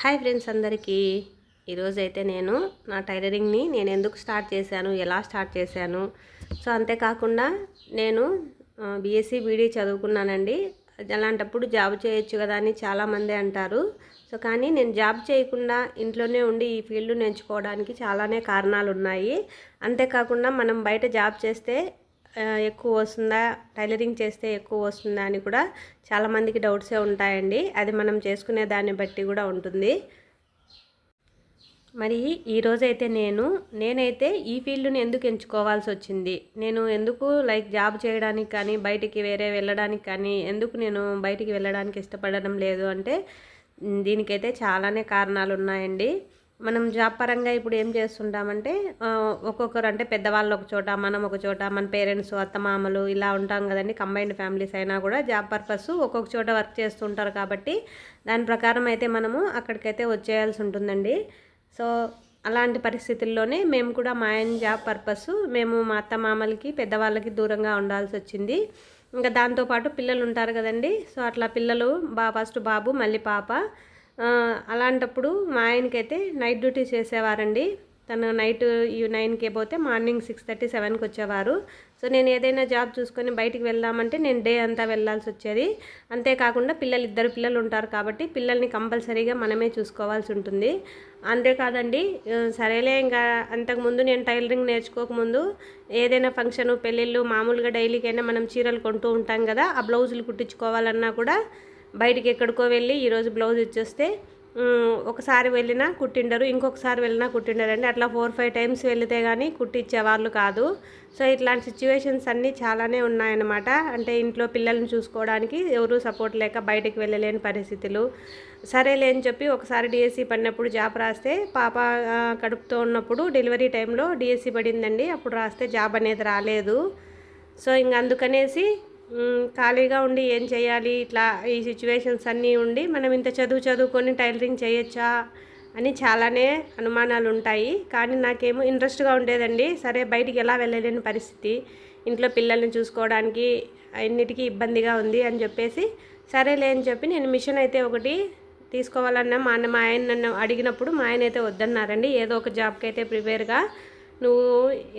Hi friends అందరికీ. ఈరోజు అయితే నేను నా టైలరింగ్ని నేను ఎందుకు స్టార్ట్ చేశాను ఎలా స్టార్ట్ చేశాను. సో అంతేకాకుండా నేను బీఎస్సీ బీడీ చదువుకున్నానండి. అలాంటప్పుడు జాబ్ చేయొచ్చు కదా అని చాలామంది అంటారు. సో కానీ నేను జాబ్ చేయకుండా ఇంట్లోనే ఉండి ఈ ఫీల్డ్ ఎంచుకోవడానికి చాలానే కారణాలు ఉన్నాయి అంతేకాకుండా మనం బయట జాబ్ చేస్తే ఎక్కువ వస్తుందా? టైలరింగ్ చేస్తే ఎక్కువ వస్తుందా అని కూడా చాలామందికి డౌట్సే ఉంటాయండి. అది మనం చేసుకునే దాన్ని బట్టి కూడా ఉంటుంది. మరి ఈరోజైతే నేను నేనైతే ఈ ఫీల్డ్ని ఎందుకు ఎంచుకోవాల్సి వచ్చింది? నేను ఎందుకు లైక్ జాబ్ చేయడానికి కానీ బయటికి వేరే వెళ్ళడానికి కానీ ఎందుకు నేను బయటికి వెళ్ళడానికి ఇష్టపడడం లేదు అంటే దీనికైతే చాలానే కారణాలు ఉన్నాయండి మనం జాబ్ పరంగా ఇప్పుడు ఏం చేస్తుంటామంటే ఒక్కొక్కరు అంటే పెద్దవాళ్ళు ఒక చోట మనం ఒక చోట మన పేరెంట్స్ అత్తమామలు ఇలా ఉంటాం కదండి. కంబైన్డ్ ఫ్యామిలీస్ అయినా కూడా జాబ్ పర్పస్ ఒక్కొక్క చోట వర్క్ చేస్తుంటారు కాబట్టి దాని ప్రకారం అయితే మనము అక్కడికైతే వచ్చేయాల్సి ఉంటుందండి. సో అలాంటి పరిస్థితుల్లోనే మేము కూడా మా ఆయన జాబ్ పర్పస్ మేము మా అత్త మామలకి పెద్దవాళ్ళకి దూరంగా ఉండాల్సి వచ్చింది. ఇంకా దాంతోపాటు పిల్లలు ఉంటారు కదండి. సో అట్లా పిల్లలు బా ఫస్ట్ బాబు మళ్ళీ పాప. అలాంటప్పుడు మా ఆయనకైతే నైట్ డ్యూటీ చేసేవారండి. తను నైట్ ఈ నైన్కే పోతే మార్నింగ్ సిక్స్ థర్టీ సెవెన్కి వచ్చేవారు. సో నేను ఏదైనా జాబ్ చూసుకొని బయటికి వెళ్దామంటే నేను డే అంతా వెళ్ళాల్సి వచ్చేది. అంతేకాకుండా పిల్లలు ఇద్దరు పిల్లలు ఉంటారు కాబట్టి పిల్లల్ని కంపల్సరీగా మనమే చూసుకోవాల్సి ఉంటుంది. అంతేకాదండి సరేలే ఇంకా అంతకుముందు నేను టైలరింగ్ నేర్చుకోకముందు ఏదైనా ఫంక్షన్ పెళ్ళిళ్ళు మామూలుగా డైలీకైనా మనం చీరలు కొంటూ ఉంటాం కదా ఆ బ్లౌజులు కుట్టించుకోవాలన్నా కూడా బయటికి ఎక్కడికో వెళ్ళి ఈరోజు బ్లౌజ్ ఇచ్చేస్తే ఒకసారి వెళ్ళినా కుట్టిండరు ఇంకొకసారి వెళ్ళినా కుట్టిండరు అండి అట్లా ఫోర్ ఫైవ్ టైమ్స్ వెళితే కానీ కుట్టించేవాళ్ళు కాదు. సో ఇట్లాంటి సిచ్యువేషన్స్ అన్నీ చాలానే ఉన్నాయన్నమాట. అంటే ఇంట్లో పిల్లల్ని చూసుకోవడానికి ఎవరు సపోర్ట్ లేక బయటకు వెళ్ళలేని పరిస్థితులు. సరేలే అని చెప్పి ఒకసారి డిఎస్సి పడినప్పుడు జాబ్ రాస్తే పాప కడుపుతో ఉన్నప్పుడు డెలివరీ టైంలో డిఎస్సి పడిందండి. అప్పుడు రాస్తే జాబ్ అనేది రాలేదు. సో ఇంక అందుకనేసి ఖాళీగా ఉండి ఏం చేయాలి? ఇట్లా ఈ సిచ్యువేషన్స్ అన్నీ ఉండి మనం ఇంత చదువు చదువుకొని టైలరింగ్ చేయొచ్చా? అని చాలానే అనుమానాలు ఉంటాయి. కానీ నాకేమో ఇంట్రెస్ట్గా ఉండేదండి. సరే బయటికి ఎలా వెళ్ళలేని పరిస్థితి. ఇంట్లో పిల్లల్ని చూసుకోవడానికి అన్నిటికీ ఇబ్బందిగా ఉంది అని చెప్పేసి సరేలే అని చెప్పి నేను మిషన్ అయితే ఒకటి తీసుకోవాలన్నా మా అన్న మా ఆయన నన్ను అడిగినప్పుడు మా ఆయన అయితే వద్దన్నారండి. ఏదో ఒక జాబ్కి అయితే ప్రిపేర్గా నువ్వు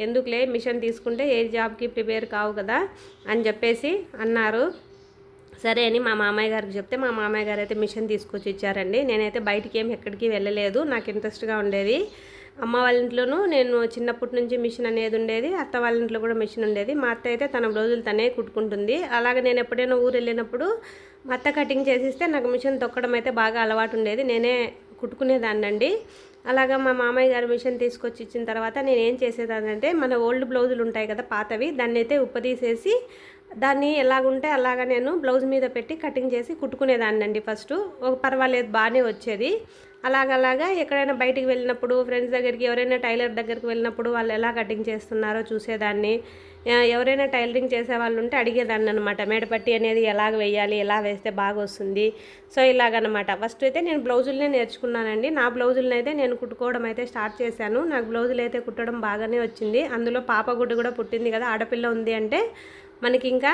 ఎందుకులే మిషన్ తీసుకుంటే ఏ జాబ్కి ప్రిపేర్ కావు కదా అని చెప్పేసి అన్నారు. సరే అని మా మామయ్య గారికి చెప్తే మా మామయ్య గారు అయితే మిషన్ తీసుకొచ్చి ఇచ్చారండి. నేనైతే బయటికి ఏం ఎక్కడికి వెళ్ళలేదు నాకు ఇంట్రెస్ట్గా ఉండేది. అమ్మ వాళ్ళ ఇంట్లోనూ నేను చిన్నప్పటి నుంచి మిషన్ అనేది ఉండేది అత్త వాళ్ళ ఇంట్లో కూడా మిషన్ ఉండేది. మా అత్త అయితే తన బ్లౌజులు తనే కుట్టుకుంటుంది. అలాగే నేను ఎప్పుడైనా ఊరు వెళ్ళినప్పుడు మా అత్త కటింగ్ చేసిస్తే నాకు మిషన్ తొక్కడం అయితే బాగా అలవాటు ఉండేది. నేనే కుట్టుకునేదాన్నండి. అలాగా మా మామయ్య గారు మిషన్ తీసుకొచ్చి ఇచ్చిన తర్వాత నేను ఏం చేసేదానంటే మన ఓల్డ్ బ్లౌజులు ఉంటాయి కదా పాతవి దాన్ని అయితే ఉప్పదీసేసి దాన్ని ఎలాగుంటే అలాగా నేను బ్లౌజ్ మీద పెట్టి కటింగ్ చేసి కుట్టుకునేదాన్ని అండి ఫస్ట్. ఒక పర్వాలేదు బాగానే వచ్చేది. అలాగలాగా ఎక్కడైనా బయటికి వెళ్ళినప్పుడు ఫ్రెండ్స్ దగ్గరికి ఎవరైనా టైలర్ దగ్గరికి వెళ్ళినప్పుడు వాళ్ళు ఎలా కటింగ్ చేస్తున్నారో చూసేదాన్ని. ఎవరైనా టైలరింగ్ చేసే వాళ్ళు ఉంటే అడిగేదాన్ని అనమాట మేడపట్టి అనేది ఎలాగ వేయాలి ఎలా వేస్తే బాగా వస్తుంది సో ఇలాగనమాట ఫస్ట్ అయితే నేను బ్లౌజులనే నేర్చుకున్నానండి. నా బ్లౌజులను అయితే నేను కుట్టుకోవడం అయితే స్టార్ట్ చేశాను. నాకు బ్లౌజులు అయితే కుట్టడం బాగానే వచ్చింది. అందులో పాప గుడ్డు కూడా పుట్టింది కదా ఆడపిల్ల ఉంది అంటే మనకి ఇంకా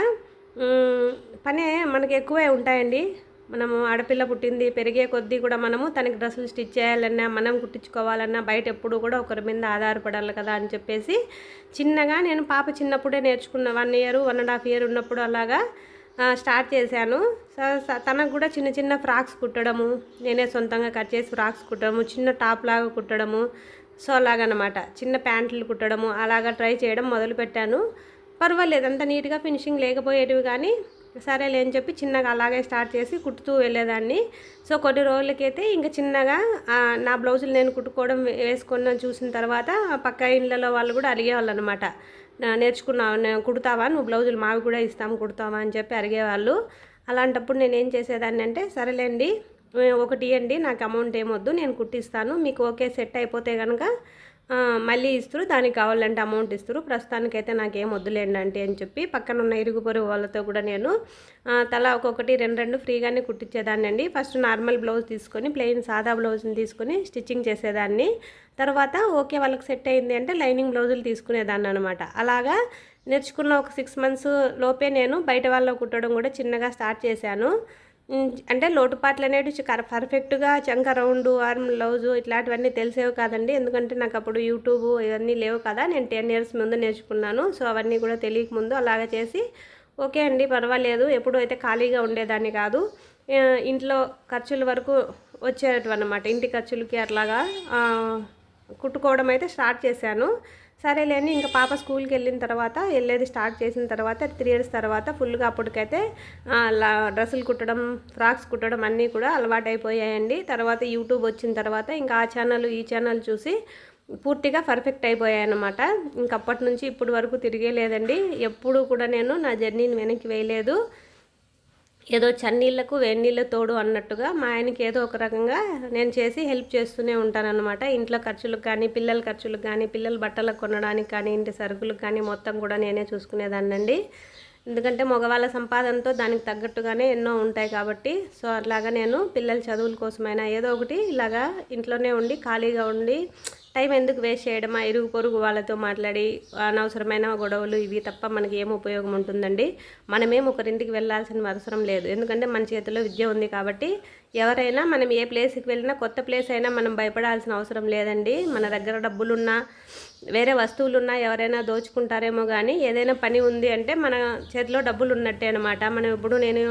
పనే మనకి ఎక్కువే ఉంటాయండి. మనము ఆడపిల్ల పుట్టింది పెరిగే కొద్దీ కూడా మనము తనకి డ్రెస్సులు స్టిచ్ చేయాలన్నా మనం కుట్టించుకోవాలన్నా బయట ఎప్పుడు కూడా ఒకరి మీద ఆధారపడాలి కదా అని చెప్పేసి చిన్నగా నేను పాప చిన్నప్పుడే నేర్చుకున్న one year one and half year ఉన్నప్పుడు అలాగా స్టార్ట్ చేశాను. తనకు కూడా చిన్న చిన్న ఫ్రాక్స్ కుట్టడము నేనే సొంతంగా కట్ చేసి ఫ్రాక్స్ కుట్టడము చిన్న టాప్ లాగా కుట్టడము సో అలాగనమాట. చిన్న ప్యాంట్లు కుట్టడము అలాగా ట్రై చేయడం మొదలుపెట్టాను. పర్వాలేదు అంత నీట్గా ఫినిషింగ్ లేకపోయేటివి కానీ సరేలే అని చెప్పి చిన్నగా అలాగే స్టార్ట్ చేసి కుట్టుతూ వెళ్ళేదాన్ని. సో కొన్ని రోజులకైతే ఇంకా చిన్నగా నా బ్లౌజులు నేను కుట్టుకోవడం వేసుకున్న చూసిన తర్వాత పక్క ఇళ్ళలో వాళ్ళు కూడా అడిగేవాళ్ళు అనమాట నేర్చుకున్నావు? నేను కుడతావా? నువ్వు బ్లౌజులు మావి కూడా ఇస్తాము కుడతావా? అని చెప్పి అడిగేవాళ్ళు. అలాంటప్పుడు నేను ఏం చేసేదాన్ని అంటే సరేలేండి ఒకటి ఇవ్వండి నాకు అమౌంట్ ఏమొద్దు నేను కుట్టిస్తాను మీకు ఓకే సెట్ అయిపోతే కనుక మళ్ళీ ఇస్తారు దానికి కావాలంటే అమౌంట్ ఇస్తారు. ప్రస్తుతానికైతే నాకేం వద్దులేండి అంటే అని చెప్పి పక్కన ఉన్న ఇరుగు పొరుగు వాళ్ళతో కూడా నేను తలా ఒక్కొక్కటి రెండు రెండు ఫ్రీగానే కుట్టించేదాన్ని అండి. ఫస్ట్ నార్మల్ బ్లౌజ్ తీసుకొని ప్లెయిన్ సాదా బ్లౌజ్ని తీసుకొని స్టిచ్చింగ్ చేసేదాన్ని. తర్వాత ఓకే వాళ్ళకి సెట్ అయింది అంటే లైనింగ్ బ్లౌజులు తీసుకునేదాన్ని అనమాట అలాగా నేర్చుకున్న ఒక సిక్స్ మంత్స్ లోపే నేను బయట వాళ్ళ కుట్టడం కూడా చిన్నగా స్టార్ట్ చేశాను. అంటే లోటుపాట్లు అనేవి కర పర్ఫెక్ట్గా చంక రౌండ్ ఆర్మ్ లౌజు ఇట్లాంటివన్నీ తెలిసేవి కాదండి. ఎందుకంటే నాకు అప్పుడు యూట్యూబ్ ఇవన్నీ లేవు కదా. నేను టెన్ ఇయర్స్ ముందు నేర్చుకున్నాను. సో అవన్నీ కూడా తెలియక ముందు అలాగ చేసి ఓకే అండి పర్వాలేదు. ఎప్పుడు అయితే ఖాళీగా ఉండేదాన్ని కాదు. ఇంట్లో ఖర్చుల వరకు వచ్చేటవన్నమాట. ఇంటి ఖర్చులకి అట్లాగా కుట్టుకోవడం అయితే స్టార్ట్ చేశాను. సరేలేండి ఇంకా పాప స్కూల్కి వెళ్ళిన తర్వాత వెళ్ళేది స్టార్ట్ చేసిన తర్వాత త్రీ ఇయర్స్ తర్వాత ఫుల్గా అప్పటికైతే డ్రెస్సులు కుట్టడం ఫ్రాక్స్ కుట్టడం అన్నీ కూడా అలవాటు తర్వాత యూట్యూబ్ వచ్చిన తర్వాత ఇంకా ఆ ఛానల్ ఈ ఛానల్ చూసి పూర్తిగా పర్ఫెక్ట్ అయిపోయాయి అనమాట ఇంకప్పటి నుంచి ఇప్పటి వరకు తిరిగే లేదండి ఎప్పుడు కూడా నేను నా జర్నీని వెనక్కి వేయలేదు. ఏదో చన్నీళ్ళకు వేడినీళ్ళ తోడు అన్నట్టుగా మా ఆయనకి ఏదో ఒక రకంగా నేను చేసి హెల్ప్ చేస్తూనే ఉంటానన్నమాట. ఇంట్లో ఖర్చులకు కానీ పిల్లల ఖర్చులకు కానీ పిల్లల బట్టలకు కొనడానికి కానీ ఇంటి సరుకులకు కానీ మొత్తం కూడా నేనే చూసుకునేదాన్నండి. ఎందుకంటే మగవాళ్ళ సంపాదనతో దానికి తగ్గట్టుగానే ఎన్నో ఉంటాయి కాబట్టి సో అట్లాగా నేను పిల్లల చదువుల కోసమైనా ఏదో ఒకటి ఇలాగా ఇంట్లోనే ఉండి ఖాళీగా ఉండి టైం ఎందుకు వేస్ట్ చేయడమా? ఇరుగు పొరుగు వాళ్ళతో మాట్లాడి అనవసరమైన గొడవలు ఇవి తప్ప మనకి ఏం ఉపయోగం ఉంటుందండి? మనమేం ఒకరింటికి వెళ్ళాల్సిన అవసరం లేదు. ఎందుకంటే మన చేతిలో విద్య ఉంది కాబట్టి ఎవరైనా మనం ఏ ప్లేస్కి వెళ్ళినా కొత్త ప్లేస్ అయినా మనం భయపడాల్సిన అవసరం లేదండి. మన దగ్గర డబ్బులున్నా వేరే వస్తువులున్నా ఎవరైనా దోచుకుంటారేమో కానీ ఏదైనా పని ఉంది అంటే మన చేతిలో డబ్బులు ఉన్నట్టే అనమాట మనం ఇప్పుడు నేను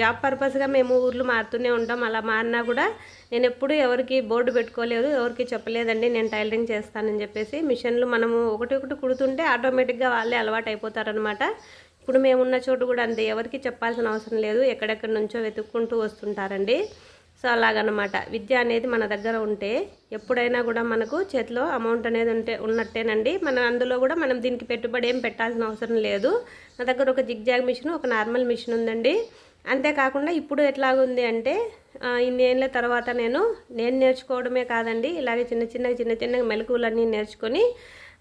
జాబ్ పర్పస్గా మేము ఊర్లు మారుతూనే ఉంటాం. అలా మారినా కూడా నేను ఎప్పుడు ఎవరికి బోర్డు పెట్టుకోలేదు ఎవరికి చెప్పలేదండి. నేను టైలరింగ్ చేస్తానని చెప్పేసి మిషన్లు మనము ఒకటి ఒకటి కుడుతుంటే ఆటోమేటిక్గా వాళ్ళే అలవాటు అయిపోతారనమాట ఇప్పుడు మేము ఉన్న చోటు కూడా అంతే ఎవరికి చెప్పాల్సిన అవసరం లేదు ఎక్కడెక్కడి నుంచో వెతుక్కుంటూ వస్తుంటారండి. సో అలాగనమాట విద్య అనేది మన దగ్గర ఉంటే ఎప్పుడైనా కూడా మనకు చేతిలో అమౌంట్ అనేది ఉంటే ఉన్నట్టేనండి. మన అందులో కూడా మనం దీనికి పెట్టుబడి ఏం పెట్టాల్సిన అవసరం లేదు. నా దగ్గర ఒక జిగ్జాగ్ మిషన్ ఒక నార్మల్ మిషన్ ఉందండి. అంతేకాకుండా ఇప్పుడు ఎట్లాగుంది అంటే ఇన్ని ఏళ్ళ తర్వాత నేను నేను నేర్చుకోవడమే కాదండి ఇలాగే చిన్న చిన్న చిన్న చిన్న మెలకువలన్నీ నేర్చుకొని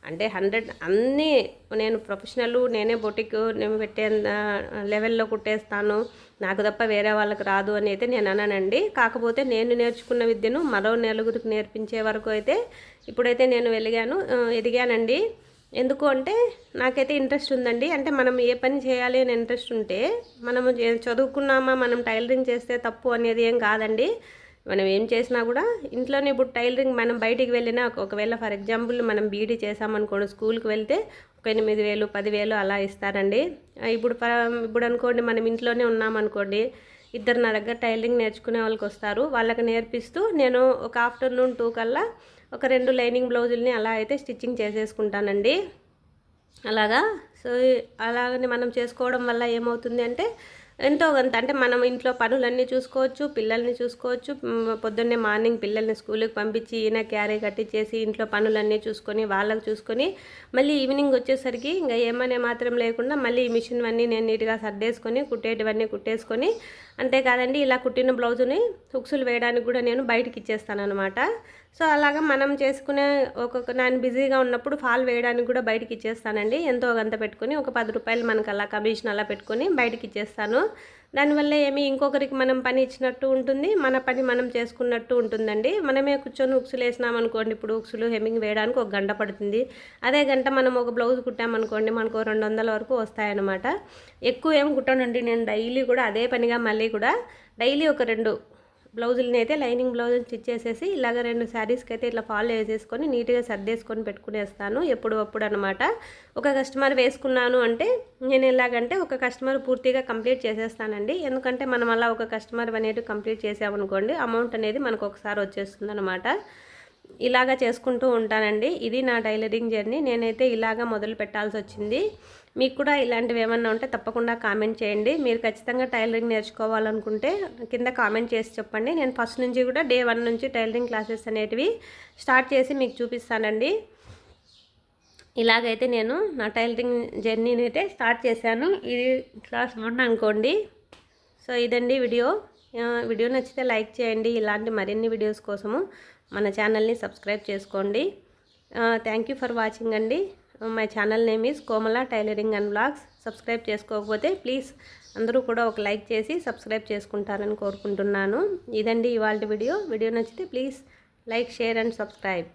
అంటే హండ్రెడ్ అన్నీ నేను ప్రొఫెషనల్ నేనే బొటిక్ నేను పెట్టే లెవెల్లో కుట్టేస్తాను నాకు తప్ప వేరే వాళ్ళకి రాదు అని అయితే నేను అన్నానండి కాకపోతే నేను నేర్చుకున్న విద్యను మరో నలుగురికి నేర్పించే వరకు అయితే ఇప్పుడైతే నేను వెలిగాను ఎదిగానండి. ఎందుకు అంటే నాకైతే ఇంట్రెస్ట్ ఉందండి. అంటే మనం ఏ పని చేయాలి అని ఇంట్రెస్ట్ ఉంటే మనము చదువుకున్నామా మనం టైలరింగ్ చేస్తే తప్పు అనేది ఏం కాదండి. మనం ఏం చేసినా కూడా ఇంట్లోనే ఇప్పుడు టైలరింగ్ మనం బయటికి వెళ్ళినా ఒకవేళ ఫర్ ఎగ్జాంపుల్ మనం బీడీ చేసామనుకోండి స్కూల్కి వెళ్తే ఒక ఎనిమిది వేలు పదివేలు అలా ఇస్తారండి. ఇప్పుడు ఇప్పుడు అనుకోండి మనం ఇంట్లోనే ఉన్నామనుకోండి ఇద్దరు నా దగ్గర టైలరింగ్ నేర్చుకునే వాళ్ళకి వస్తారు వాళ్ళకి నేర్పిస్తూ నేను ఒక ఆఫ్టర్నూన్ టూ కల్లా ఒక రెండు లైనింగ్ బ్లౌజుల్ని అలా అయితే స్టిచ్చింగ్ చేసేసుకుంటానండి. అలాగా? సో అలాగని మనం చేసుకోవడం వల్ల ఏమవుతుంది అంటే ఎంతో కొంత అంటే మనం ఇంట్లో పనులన్నీ చూసుకోవచ్చు పిల్లల్ని చూసుకోవచ్చు పొద్దున్నే మార్నింగ్ పిల్లల్ని స్కూల్కి పంపించి ఈయన క్యారీ కట్టించేసి ఇంట్లో పనులన్నీ చూసుకొని వాళ్ళకి చూసుకొని మళ్ళీ ఈవినింగ్ వచ్చేసరికి ఇంకా ఏమనే మాత్రం లేకుండా మళ్ళీ ఈ మిషన్ అన్నీ నేను నీట్గా సర్దేసుకొని కుట్టేటివన్నీ కుట్టేసుకొని అంతేకాదండి ఇలా కుట్టిన బ్లౌజుని హుక్సులు వేయడానికి కూడా నేను బయటకి ఇచ్చేస్తాను అనమాట సో అలాగా మనం చేసుకునే ఒక్కొక్క నేను బిజీగా ఉన్నప్పుడు ఫాల్ వేయడానికి కూడా బయటికి ఇచ్చేస్తానండి. ఎంతో గంత పెట్టుకొని ఒక పది రూపాయలు మనకు అలా కమిషన్ అలా పెట్టుకొని బయటికి ఇచ్చేస్తాను. దానివల్ల ఏమి ఇంకొకరికి మనం పని ఇచ్చినట్టు ఉంటుంది మన పని మనం చేసుకున్నట్టు ఉంటుందండి. మనమే కూర్చొని ఉక్సులు వేసినాం అనుకోండి ఇప్పుడు ఉక్సులు హెమ్మింగ్ వేయడానికి ఒక గంట పడుతుంది. అదే గంట మనం ఒక బ్లౌజ్ కుట్టామనుకోండి మనకు రెండు వందల వరకు వస్తాయన్నమాట. ఎక్కువ ఏం కుట్టానండి నేను డైలీ కూడా అదే పనిగా మళ్ళీ కూడా డైలీ ఒక రెండు బ్లౌజులని అయితే లైనింగ్ బ్లౌజ్ స్టిచ్ చేసేసి ఇలాగ రెండు శారీస్కి అయితే ఇట్లా ఫాల్ వేసేసుకొని నీట్గా సర్దేసుకొని పెట్టుకునేస్తాను ఎప్పుడు అప్పుడు అనమాట ఒక కస్టమర్ వేసుకున్నాను అంటే నేను ఎలాగంటే ఒక కస్టమర్ పూర్తిగా కంప్లీట్ చేసేస్తానండి. ఎందుకంటే మనం అలా ఒక కస్టమర్ అనేది కంప్లీట్ చేసామనుకోండి అమౌంట్ అనేది మనకు ఒకసారి వచ్చేస్తుంది అనమాట ఇలాగా చేసుకుంటూ ఉంటానండి. ఇది నా టైలరింగ్ జర్నీ. నేనైతే ఇలాగా మొదలు పెట్టాల్సి వచ్చింది మీకు కూడా ఇలాంటివి ఏమన్నా ఉంటే తప్పకుండా కామెంట్ చేయండి. మీరు ఖచ్చితంగా టైలరింగ్ నేర్చుకోవాలనుకుంటే కింద కామెంట్ చేసి చెప్పండి. నేను ఫస్ట్ నుంచి కూడా డే వన్ నుంచి టైలరింగ్ క్లాసెస్ అనేటివి స్టార్ట్ చేసి మీకు చూపిస్తానండి. ఇలాగైతే నేను నా టైలరింగ్ జర్నీని అయితే స్టార్ట్ చేశాను. ఇది క్లాస్ వన్ అనుకోండి. సో ఇదండి వీడియో. వీడియో నచ్చితే లైక్ చేయండి. ఇలాంటి మరిన్ని వీడియోస్ కోసము మన ఛానల్ని సబ్స్క్రైబ్ చేసుకోండి. థ్యాంక్ యూ ఫర్ వాచింగ్ అండి. My channel name is Komala tailoring and blogs. Subscribe చేసుకోకపోతే ప్లీజ్ అందరూ కూడా ఒక లైక్ చేసి సబ్స్క్రైబ్ చేసుకుంటారని కోరుకుంటున్నాను. ఇదండి ఇవాళ వీడియో. వీడియో నచ్చితే please like share and subscribe.